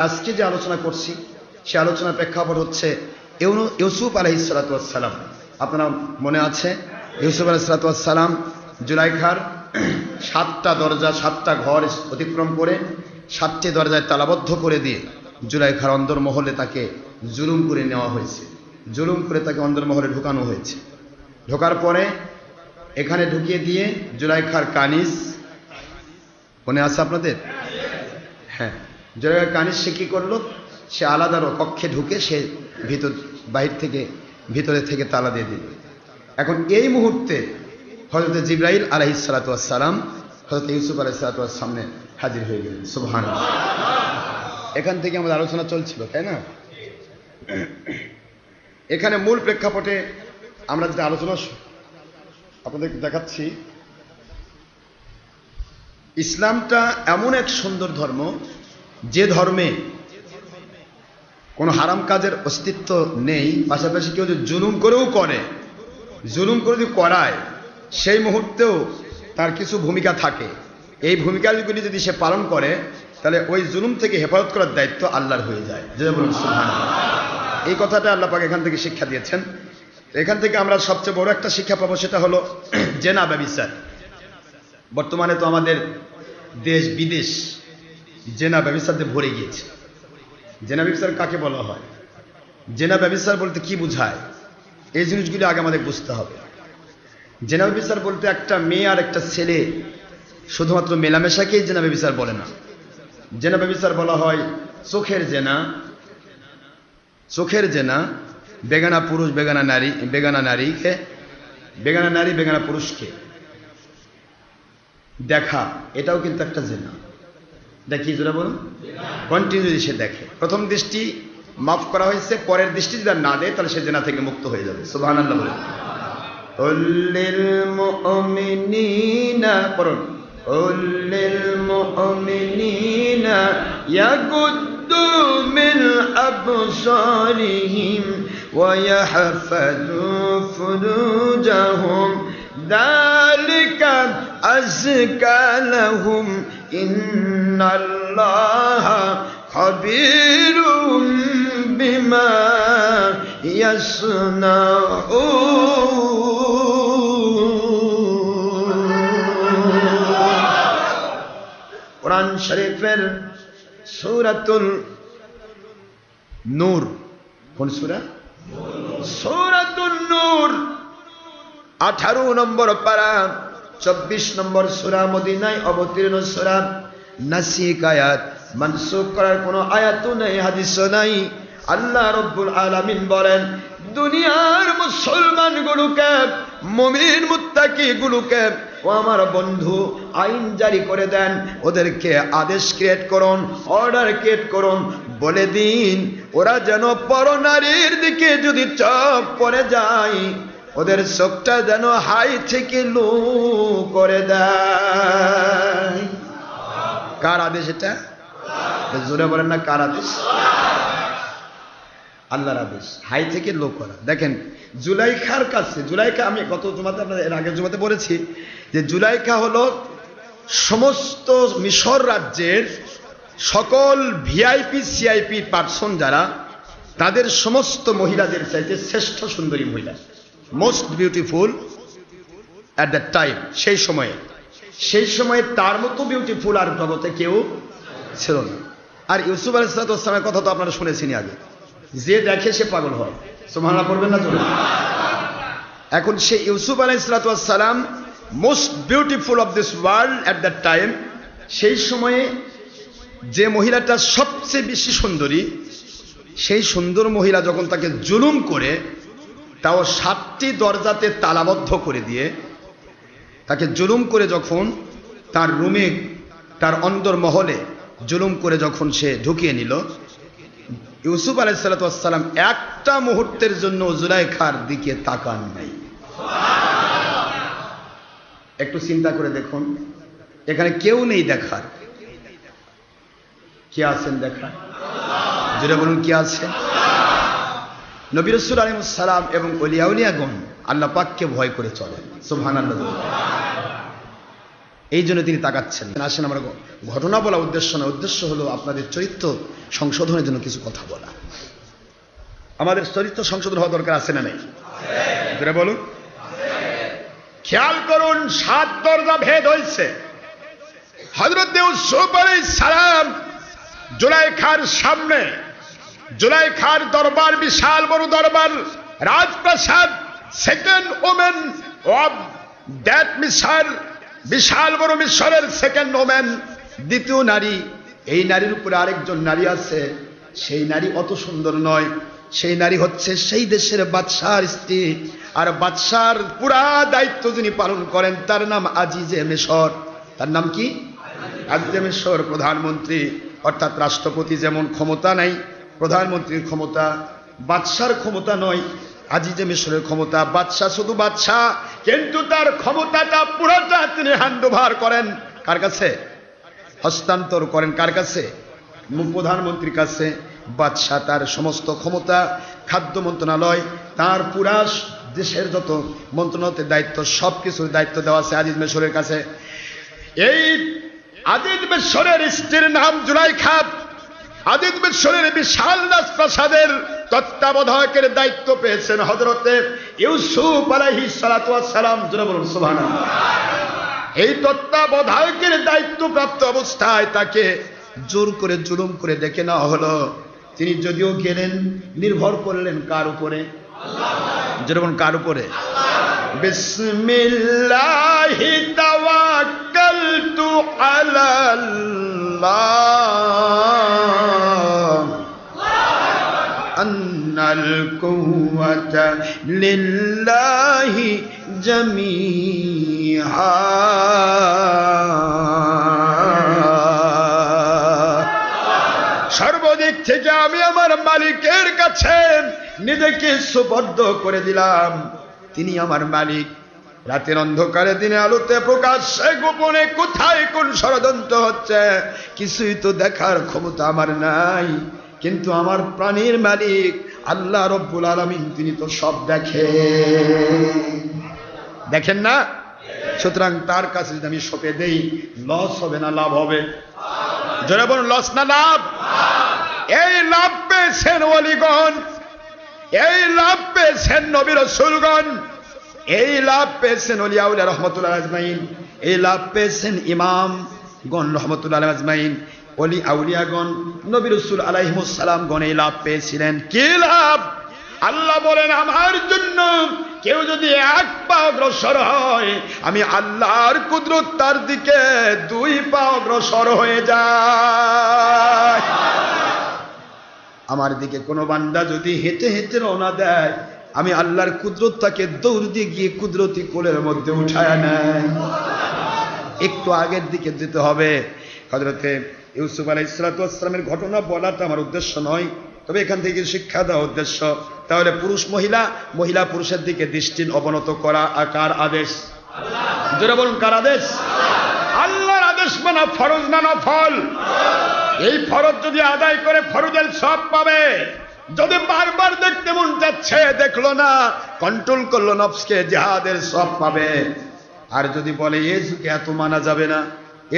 আজকে যে আলোচনা করছি, সে আলোচনার প্রেক্ষাপট হচ্ছে ইউসুফ আলহি সালাতাম আপনারা মনে আছে? ইউসুফ আলহ সালাতাম জুলাইখার সাতটা দরজা, সাতটা ঘর অতিক্রম করে, সাতটি দরজায় তালাবদ্ধ করে দিয়ে জুলাইখার অন্দরমহলে তাকে জুলুম করে নেওয়া হয়েছে। জুলুম করে তাকে অন্দরমহলে ঢুকানো হয়েছে। ঢোকার পরে এখানে ঢুকিয়ে দিয়ে জুলাইখার কানিস, মনে আছে আপনাদের? হ্যাঁ। জয়গার কানিস সে কী করল, সে আলাদা কক্ষে ঢুকে সে ভিতর, বাহির থেকে, ভিতরে থেকে তালা দিয়ে দিল। এখন এই মুহূর্তে হজরত জিব্রাইল আলহিসালাতাম হজরত ইউসুফ আলহিসালাতার সামনে হাজির হয়ে গেলেন। সুবহান এখান থেকে আমাদের আলোচনা চলছিল, তাই না? এখানে মূল প্রেক্ষাপটে আমরা যেটা আলোচনা আপনাদেরকে দেখাচ্ছি, ইসলামটা এমন এক সুন্দর ধর্ম যে ধর্মে কোনো হারাম কাজের অস্তিত্ব নেই, পাশাপাশি কেউ যদি জুলুম করেও করে, জুলুম করে যদি করায়, সেই মুহূর্তেও তার কিছু ভূমিকা থাকে। এই ভূমিকাগুলি যদি সে পালন করে, তাহলে ওই জুলুম থেকে হেফাজত করার দায়িত্ব আল্লাহর হয়ে যায়। এই কথাটা আল্লাহ পাক এখান থেকে শিক্ষা দিয়েছেন। এখান থেকে আমরা সবচেয়ে বড় একটা শিক্ষা পাবো, সেটা হলো জেনা ব্যবিচার বর্তমানে তো আমাদের দেশ বিদেশ। জেনা ব্যবসাতে ভরে গিয়েছে। জেনা ব্যবসার কাকে বলা হয়? জেনা ব্যবসার বলতে কি বোঝায়? এই জিনিসগুলি আগে আমাদের বুঝতে হবে। জেনা ব্যবসার বলতে একটা মেয়ে আর একটা ছেলে শুধুমাত্র মেলামেশাকেই জেনা ব্যবসার বলে না। জেনা ব্যবসার বলা হয় চোখের জেনা চোখের জেনা, বেগানা পুরুষ, বেগানা নারী, বেগানা নারীকে, বেগানা নারী, বেগানা পুরুষকে। দেখা, এটাও কিন্তু একটা জেনা। দেখি জোরা বলুন কন্টিনিউ সে দেখে প্রথম দৃষ্টি মাফ করা হয়েছে পরের দৃষ্টি যদি আর না দেয় তাহলে সে জেনা থেকে মুক্ত হয়ে যাবে সুবাহ আল্লাহ বলে উল্লিল মুমিনিনা পড়ুন উল্লিল মুমিনিনা ইয়াগুদ্দু মিন আবসারিহিম ويحفظوا فروجهم ذلك أزكى لهم ইন্নাল্লাহ খবিরুম বিমা কোরআন শরীফের সুরাতুল নূর। কোন সুরা? সুরাতুল নূর। আঠারো নম্বর পারা চব্বিশ নম্বর সুরা মদিনায় অবতীর্ণ সুরা নাসিক আয়াত। মানসুখ করার কোনো আয়াতও নেই, হাদিসও নাই। আল্লাহ রব্বুল আলামিন বলেন, দুনিয়ার মুসলমান মুসলমানগুলোকে, মমিন মুত্তাকি গুলোকে ও আমার বন্ধু আইন জারি করে দেন। ওদেরকে আদেশ ক্রিয়েট করুন অর্ডার ক্রিয়েট করুন। বলে দিন, ওরা যেন পরনারীর দিকে যদি চোখ পড়ে যায় ওদের চোখটা যেন হাই থেকে লো করে দেয়। কার আদেশ এটা? জোরে বলেন না, কার আদেশ? আল্লাহর আদেশ, হাই থেকে লো করা। দেখেন, জুলাইখার কাছে, জুলাইখা আমি গত জুমাতে আপনাদের, এর আগের জুমাতে বলেছি যে জুলাইখা হলো সমস্ত মিশর রাজ্যের সকল ভিআইপি, সিআইপি পার্সন যারা, তাদের সমস্ত মহিলাদের চাইতে শ্রেষ্ঠ সুন্দরী মহিলা। Most beautiful at the time সেই সময়ে। সেই সময়ে তার মতো বিউটিফুল আর জগতে কেউ ছিল না। আর ইউসুফ আলাইসালামের কথা তো আপনারা শুনেছেন আগে। যে দেখে সে পাগল হয়। সোমানা পড়বেন না চলুন এখন সে ইউসুফ আলাইসালাম most beautiful of this world at that time সেই সময়ে যে মহিলাটা সবচেয়ে বেশি সুন্দরী, সেই সুন্দর মহিলা যখন তাকে জুলুম করে তাও সাতটি দরজাতে তালাবদ্ধ করে দিয়ে তাকে জুলুম করে যখন তার রুমে, তার অন্দর মহলে জুলুম করে যখন সে ঢুকিয়ে নিল, ইউসুফ আলাইসাল্লাম একটা মুহূর্তের জন্য জুলাইখার দিকে তাকান নাই। একটু চিন্তা করে দেখুন, এখানে কেউ নেই দেখার। কে আছেন দেখার? যেটা বলুন, কে আছে? নবী রসুল আলিমুসালাম এবং অলিয়াউলিয়াগণ আল্লাহ পাককে ভয় করে চলেন। সুবহান আল্লাহ এই জন্য তিনি তাকাচ্ছেন। আসেন আমার ঘটনা বলা উদ্দেশ্য না উদ্দেশ্য হলো আপনাদের চরিত্র সংশোধনের জন্য কিছু কথা বলা। আমাদের চরিত্র সংশোধন হওয়া দরকার আছে না নেই? বলুন। খেয়াল করুন, সাত দরজা ভেদ হয়েছে। হজরত ইউসুফ আলাইহিস সালাম, জুলাইখার সামনে জুলাইখার দরবার, বিশাল বড় দরবার, রাজপ্রাসাদ সেকেন্ড ওমেন অব দ্যাট মিশর, বিশাল বড় মিশরের সেকেন্ড ওমেন দ্বিতীয় নারী। এই নারীর উপরে আরেকজন নারী আছে, সেই নারী অত সুন্দর নয়। সেই নারী হচ্ছে সেই দেশের বাদশার স্ত্রী। আর বাদশার পুরা দায়িত্ব যিনি পালন করেন, তার নাম আজিজে মেশর। তার নাম কি? রাজ্যমেশ্বর প্রধানমন্ত্রী। অর্থাৎ রাষ্ট্রপতি যেমন ক্ষমতা নাই প্রধানমন্ত্রীর ক্ষমতা, বাদশার ক্ষমতা নয় আজিজে মিশরের ক্ষমতা, বাদশাহ শুধু বাদশাহ, কিন্তু তার ক্ষমতাটা পুরোটা তিনি হ্যান্ড ওভার করেন। কার কাছে? হস্তান্তর করেন কার কাছে? প্রধানমন্ত্রীর কাছে। বাদশাহ তার সমস্ত ক্ষমতা খাদ্য মন্ত্রণালয়, তার পুরা দেশের যত মন্ত্রণালয়ের দায়িত্ব সব কিছুর দায়িত্ব দেওয়া আছে আজিজ মেশরের কাছে। এই আদিত বেশ্বরের স্ত্রীর নাম জুলাই খাপ আদিত বেশ্বরের বিশাল রাজপ্রাসাদের তত্ত্বাবধায়কের দায়িত্ব পেয়েছেন হজরতে ইউসুফ আলাইহি সালাতু সালাম। জুড়ে এই তত্ত্বাবধায়কের দায়িত্বপ্রাপ্ত অবস্থায় তাকে জোর করে, জুলুম করে ডেকে নেওয়া হলো। তিনি যদিও গেলেন, নির্ভর করলেন কার উপরে? যেরকম কার উপরে? বিসমিল্লাহি তাওয়াক্কালতু আলাল্লাহ أن القوة لله جميعا সর্বদিক থেকে আমি আমার মালিকের কাছে নিজেকে সুবদ্ধ করে দিলাম তিনি আমার মালিক রাতের অন্ধকারে দিনে আলোতে প্রকাশ্যে গোপনে কোথায় কোন ষড়যন্ত্র হচ্ছে? কিছুই তো দেখার ক্ষমতা আমার নাই। কিন্তু আমার প্রাণীর মালিক আল্লাহ রব্বুল আলমিন, তিনি তো সব দেখে দেখেন না? সুতরাং তার কাছে যদি আমি সপে দেই লস হবে না, লাভ হবে। জোরে বলুন লস না লাভ? এই লাভ পেয়েছেন অলিগণ এই লাভ পেয়েছেন নবীর রসুলগণ। এই লাভ পেয়েছেন অলিয়াউলিয়া রহমতুল্লাহ আজমাইন। এই লাভ পেয়েছেন ইমাম গণ রহমতুল্লাহ আজমাইন। অলি আউলিয়াগণ, নবী রসুল আলাইহিমুসালাম গণ এই লাভ পেয়েছিলেন। কি লাভ? আল্লাহ বলেন, আমার জন্য কেউ যদি এক পা অগ্রসর হয়, আমি আল্লাহর কুদরত তার দিকে দুই পা অগ্রসর হয়ে যায়। আমার দিকে কোনো বান্দা যদি হেঁটে হেঁটে রওনা দেয় আমি আল্লাহর কুদরত তাকে দৌড় দিয়ে গিয়ে কুদরতি কোলের মধ্যে উঠায় নেয়। একটু আগের দিকে যেতে হবে। হজরতে ইউসুফ আলাই ইসলাতামের ঘটনা বলাটা আমার উদ্দেশ্য নয়। তবে এখান থেকে শিক্ষা দেওয়া উদ্দেশ্য। তাহলে পুরুষ মহিলা মহিলা পুরুষের দিকে দৃষ্টি অবনত করা আকার আদেশ? বলুন, কার আদেশ? আল্লাহর আদেশ মানা ফরজ না না ফল এই ফরজ যদি আদায় করে ফরজের সব পাবে। যদি বারবার দেখতে মন যাচ্ছে, দেখল না কন্ট্রোল করল নফসকে জেহাদের সব পাবে। আর যদি বলে, এ যুগে এত মানা যাবে না,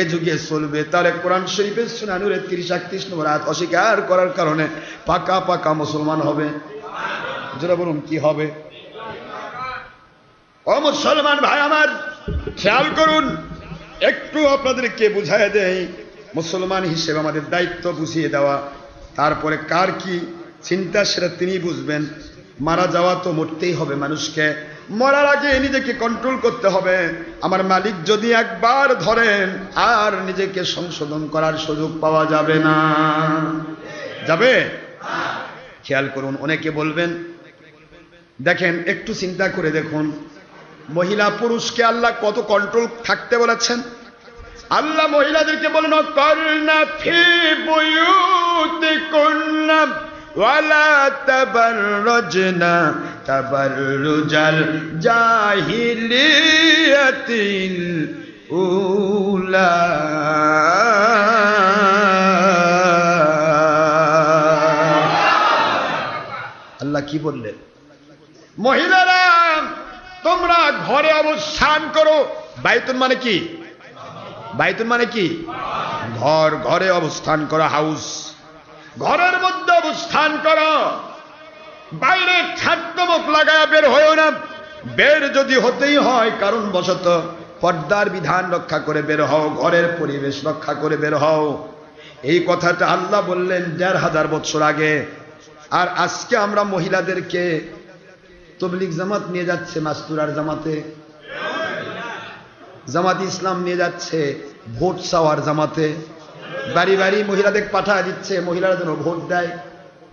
এ যুগে চলবে, তাহলে কোরআন শরীফের সুনানুরের তিরিশ একত্রিশ নম্বর আয়াত অস্বীকার করার কারণে পাকা পাকা মুসলমান হবে। যেটা বলুন, কি হবে? ও মুসলমান ভাই আমার, খেয়াল করুন, একটু আপনাদেরকে বুঝায় দেয় মুসলমান হিসেবে আমাদের দায়িত্ব বুঝিয়ে দেওয়া। তারপরে কার কি চিন্তা সেটা তিনি বুঝবেন। মারা যাওয়া তো মরতেই হবে মানুষকে। মরার আগে নিজেকে কন্ট্রোল করতে হবে। আমার মালিক যদি একবার ধরেন, আর নিজেকে সংশোধন করার সুযোগ পাওয়া যাবে না। যাবে? খেয়াল করুন, অনেকে বলবেন, দেখেন, একটু চিন্তা করে দেখুন। মহিলা পুরুষকে আল্লাহ কত কন্ট্রোল থাকতে বলেছেন? আল্লাহ মহিলাদেরকে বলেন করনা ফি বুয়ুতিকুন্না ওয়ালা তাবাররুজনা, তাবাররুজাল জাহিলিয়াতিল উলা। আল্লাহ কি বললেন? মহিলারা, তোমরা ঘরে অবস্থান করো। বাইতুন মানে কি? বাইতুল মানে কি? ঘর, ঘরে অবস্থান করা, হাউস। ঘরের মধ্যে অবস্থান করো। বাইরে ছাট্টমুখ লাগায় বের হয়েও না। বের যদি হতেই হয় কারণ বশত পর্দার বিধান রক্ষা করে বের হও, ঘরের পরিবেশ রক্ষা করে বের হও। এই কথাটা আল্লাহ বললেন দেড় হাজার বছর আগে। আর আজকে আমরা মহিলাদেরকে তবলিক জামাত নিয়ে যাচ্ছে, মাস্তুরার জামাতে। জামাত ইসলাম নিয়ে যাচ্ছে, ভোট চাওয়ার জামাতে। বাড়ি বাড়ি মহিলাদের পাঠা দিচ্ছে, মহিলারা যেন ভোট দেয়।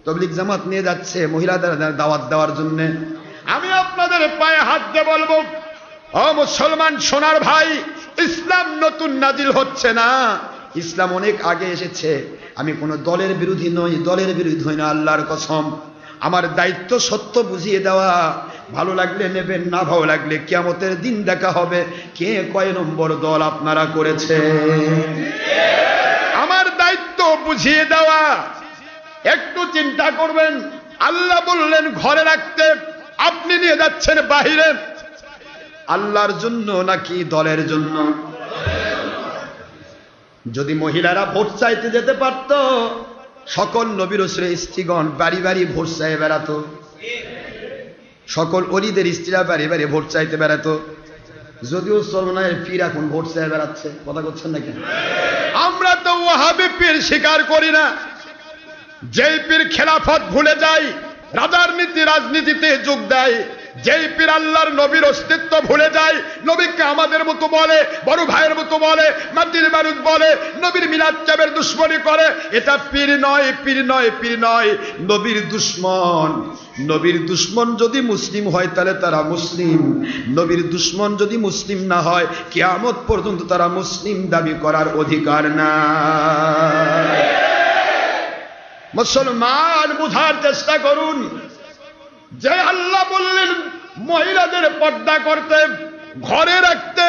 তবলিক জামাত নিয়ে যাচ্ছে, মহিলাদের দাওয়াত দেওয়ার জন্য। আমি আপনাদের পায়ে হাত দিয়ে বলব, ও মুসলমান সোনার ভাই, ইসলাম নতুন নাজিল হচ্ছে না। ইসলাম অনেক আগে এসেছে। আমি কোনো দলের বিরোধী নই, দলের বিরোধী হই না, আল্লাহর কসম। আমার দায়িত্ব সত্য বুঝিয়ে দেওয়া। ভালো লাগলে নেবেন, না ভালো লাগলে কিয়ামতের দিন দেখা হবে। কে কয় নম্বর দল আপনারা করেছে? বুঝিয়ে দেওয়া। একটু চিন্তা করবেন। আল্লাহ বললেন, ঘরে রাখতে আপনি নিয়ে যাচ্ছেন বাহিরে। আল্লাহর জন্য নাকি দলের জন্য? যদি মহিলারা ভোট চাইতে যেতে পারত, সকল নবীর স্ত্রীগণ বাড়ি বাড়ি ভোট চাই বেড়াতো। সকল অলিদের স্ত্রীরা বাড়ি বাড়ি ভোট চাইতে বেড়াতো। যদিও সর্বনায়ের পীর এখন ভোট চাই বেড়াচ্ছে। কথা করছেন নাকি? আমরা তো ওয়াহাবি পীর স্বীকার করি না। যেই পীর খেলাফত ভুলে যায়, রাজার নীতি রাজনীতিতে যোগ দেয়, যেই পীর আল্লাহর নবীর অস্তিত্ব ভুলে যায়, নবীকে আমাদের মতো বলে, বড় ভাইয়ের মতো বলে, মাটির বারুদ বলে, নবীর মিলাদ চাবের দুশ্মনী করে, এটা পীর নয় পীর নয় পীর নয়, নবীর দুশ্মন। নবীর দুশ্মন যদি মুসলিম হয়, তাহলে তারা মুসলিম। নবীর দুশ্মন যদি মুসলিম না হয়, কিয়ামত পর্যন্ত তারা মুসলিম দাবি করার অধিকার না মুসলমান বুঝার চেষ্টা করুন, যে আল্লাহ বললেন, মহিলাদের পর্দা করতে, ঘরে রাখতে,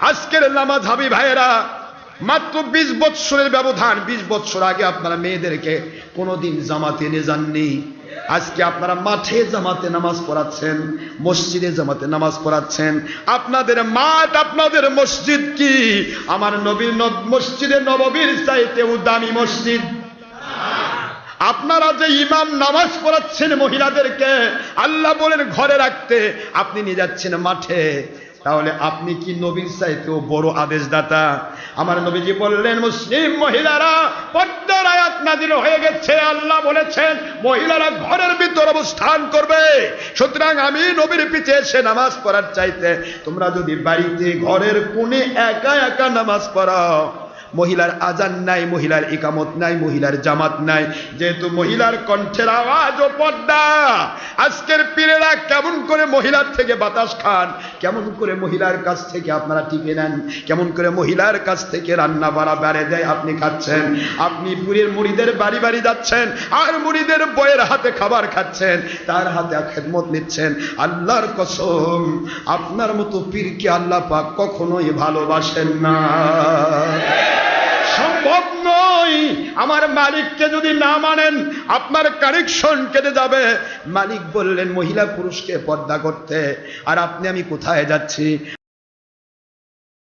আজকের নামাজ হাবি ভাইয়েরা, মাত্র বিশ বৎসরের ব্যবধান, বিশ বৎসর আগে আপনারা মেয়েদেরকে কোনোদিন জামাতে নিয়ে যাননি। আজকে আপনারা মাঠে জামাতে নামাজ পড়াচ্ছেন, মসজিদে জামাতে নামাজ পড়াচ্ছেন। আপনাদের মাঠ, আপনাদের মসজিদ কি? আমার নবীর মসজিদে নববীর চাইতেও দামি মসজিদ। আপনারা যে ইমাম নামাজ পড়াচ্ছেন মহিলাদেরকে, আল্লাহ বলেন ঘরে রাখতে, আপনি নিয়ে যাচ্ছেন মাঠে। তাহলে আপনি কি নবীর চাইতেও বড় আদেশদাতা? আমার নবীজি বললেন, মুসলিম মহিলারা পদ্মার আয়াত নাজিল হয়ে গেছে, আল্লাহ বলেছেন, মহিলারা ঘরের ভিতর অবস্থান করবে। সুতরাং আমি নবীর পিছিয়ে সে নামাজ পড়ার চাইতে, তোমরা যদি বাড়িতে ঘরের কোণে একা একা নামাজ পড়াও মহিলার আজান নাই, মহিলার ইকামত নাই, মহিলার জামাত নাই। যেহেতু মহিলার কণ্ঠের আওয়াজ ও পর্দা, আজকের পীরেরা কেমন করে মহিলার থেকে বাতাস খান? কেমন করে মহিলার কাছ থেকে আপনারা টিপে নেন? কেমন করে মহিলার কাছ থেকে রান্না বাড়া বেড়ে দেয় আপনি খাচ্ছেন? আপনি পুরীর মুড়িদের বাড়ি বাড়ি যাচ্ছেন, আর মুড়িদের বইয়ের হাতে খাবার খাচ্ছেন, তার হাতে খেদমত নিচ্ছেন। আল্লাহর কসম, আপনার মতো পীরকে আল্লাহ পাক কখনোই ভালোবাসেন না। সম্ভব নয়। আমার মালিককে যদি না মানেন, আপনার কারেকশন কেটে যাবে। মালিক বললেন, মহিলা পুরুষকে পর্দা করতে। আর আপনি, আমি কোথায় যাচ্ছি?